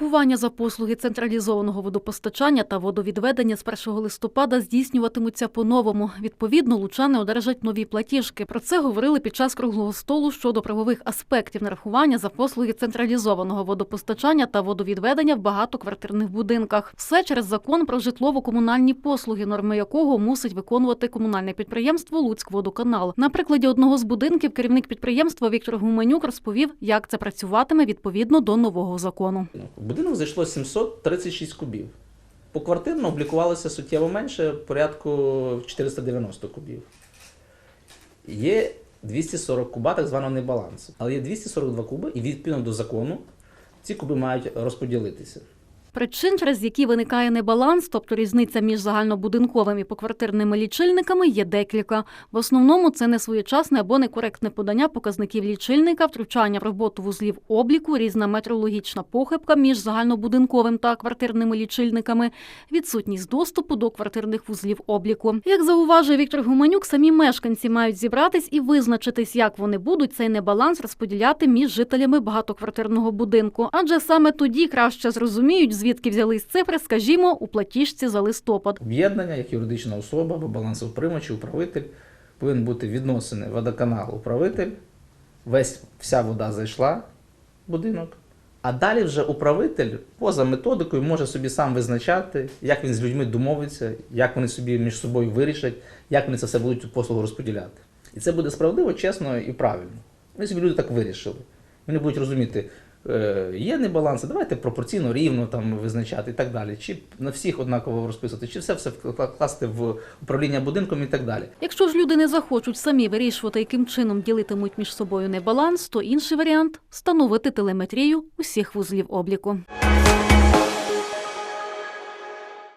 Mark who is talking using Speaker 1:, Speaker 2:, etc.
Speaker 1: Нарахування за послуги централізованого водопостачання та водовідведення з 1 листопада здійснюватимуться по-новому. Відповідно, лучани одержать нові платіжки. Про це говорили під час круглого столу щодо правових аспектів нарахування за послуги централізованого водопостачання та водовідведення в багатоквартирних будинках. Все через закон про житлово-комунальні послуги, норми якого мусить виконувати комунальне підприємство Луцькводоканал. На прикладі одного з будинків керівник підприємства Віктор Гуменюк розповів, як це працюватиме відповідно до нового закону.
Speaker 2: Будинок зайшло 736 кубів. Поквартирно облікувалося суттєво менше, порядку 490 кубів. Є 240 куба так званого небалансу. Але є 242 куби, і відповідно до закону ці куби мають розподілитися.
Speaker 1: Причин, через які виникає небаланс, тобто різниця між загальнобудинковими і поквартирними лічильниками, є декілька. В основному це несвоєчасне або некоректне подання показників лічильника, втручання в роботу вузлів обліку, різна метрологічна похибка між загальнобудинковим та квартирними лічильниками, відсутність доступу до квартирних вузлів обліку. Як зауважує Віктор Гуменюк, самі мешканці мають зібратись і визначитись, як вони будуть цей небаланс розподіляти між жителями багатоквартирного будинку. Адже саме тоді краще зрозуміють, звідки взялись цифри, скажімо, у платіжці за листопад.
Speaker 2: Об'єднання, як юридична особа або балансовприймач, управитель, повинен бути відносини водоканалу управитель. Весь вся вода зайшла в будинок. А далі вже управитель поза методикою може собі сам визначати, як він з людьми домовиться, як вони собі між собою вирішать, як вони це все будуть послугу розподіляти. І це буде справедливо, чесно і правильно. Вони собі люди так вирішили. Вони будуть розуміти, є небаланси, давайте пропорційно рівно там визначати і так далі. Чи на всіх однаково розписувати, чи все все вкласти в управління будинком і так далі.
Speaker 1: Якщо ж люди не захочуть самі вирішувати, яким чином ділитимуть між собою небаланс, то інший варіант встановити телеметрію усіх вузлів обліку.